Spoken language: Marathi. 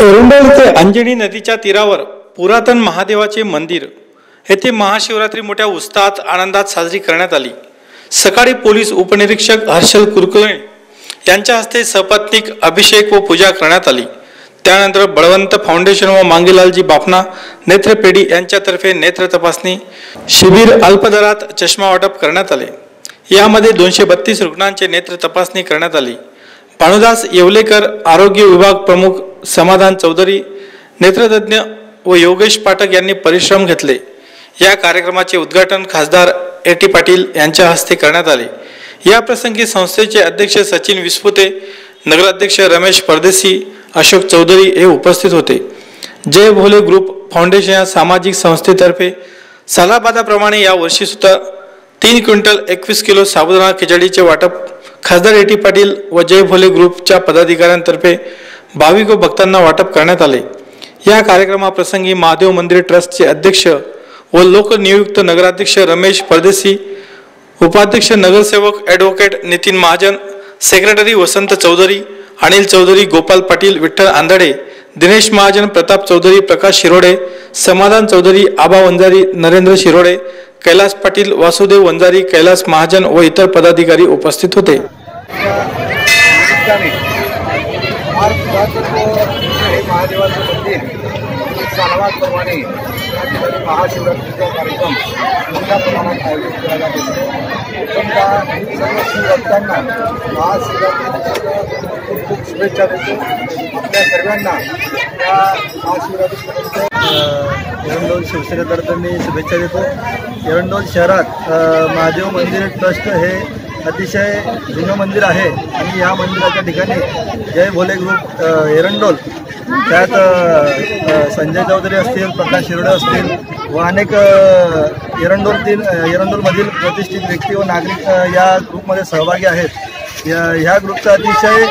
एरंडोल ते अंजनी नदीच्या तीरावर पुरातन महादेवाचे मंदिर येथे महाशिवरात्री मोठ्या उत्साहात आनंदात साजरी करण्यात आली. सकाळी पोलीस उपनिरीक्षक हर्षल कुलकर्णी यांच्या हस्ते सपत्निक अभिषेक व पूजा करण्यात आली. त्यानंतर बळवंत फाउंडेशन व मांगीलालजी बापना नेत्रपेढी यांच्यातर्फे नेत्र तपासणी शिबिर अल्पदरात चष्मा वाटप करण्यात आले. यामध्ये दोनशे बत्तीस रुग्णांचे नेत्र तपासणी करण्यात आली. भानुदास येवलेकर आरोग्य विभाग प्रमुख समाधान चौधरी नेत्रतज्ञ व योगेश पाठक यांनी परिश्रम घेतले. या कार्यक्रमाचे उद्घाटन खासदार ए टी पाटील यांच्या हस्ते करण्यात आले. या प्रसंगी संस्थेचे अध्यक्ष सचिन विस्पुते नगराध्यक्ष रमेश परदेशी अशोक चौधरी हे उपस्थित होते. जय भोले ग्रुप फाउंडेशन या सामाजिक संस्थेतर्फे सलाबादाप्रमाणे या सुद्धा तीन क्विंटल एकवीस किलो साबुदाणा खिचडीचे वाटप खासदार ए टी पाटील व जय भोले ग्रुपच्या पदाधिकाऱ्यांतर्फे भाविक व भक्तांना वाटप करण्यात आले. या कार्यक्रमाप्रसंगी महादेव मंदिर ट्रस्टचे अध्यक्ष व लोकनियुक्त नगराध्यक्ष रमेश परदेशी उपाध्यक्ष नगरसेवक ॲडव्होकेट नितीन महाजन सेक्रेटरी वसंत चौधरी अनिल चौधरी गोपाल पाटील विठ्ठल आंधळे दिनेश महाजन प्रताप चौधरी प्रकाश शिरोडे समाधान चौधरी आबा वंजारी नरेंद्र शिरोडे कैलास पाटील वासुदेव वंजारी कैलास महाजन व इतर पदाधिकारी उपस्थित होते. आज हे महादेवाचं मंदिर सालावादप्रमाणे या ठिकाणी महाशिवरात्रीचा कार्यक्रम मोठ्या प्रमाणात आयोजित केला जात. असतो प्रथमतः सर्व शिवभक्तांना महाशिवरात्रीच्या खूप खूप शुभेच्छा देतो. आपल्या सर्वांना या महाशिवरात्रीपर्यंत एरंडोल शिवसेनेतर्फे मी शुभेच्छा देतो. एरंडोल शहरात महादेव मंदिर ट्रस्ट हे अतिशय जुनं मंदिर आहे आणि या मंदिराच्या ठिकाणी जय भोले ग्रुप एरंडोल त्यात संजय चौधरी असतील प्रकाश शिरोडे असतील व अनेक एरंडोलतील एरंडोलमधील प्रतिष्ठित व्यक्ती व नागरिक या ग्रुपमध्ये सहभागी आहेत. या ह्या ग्रुपचा अतिशय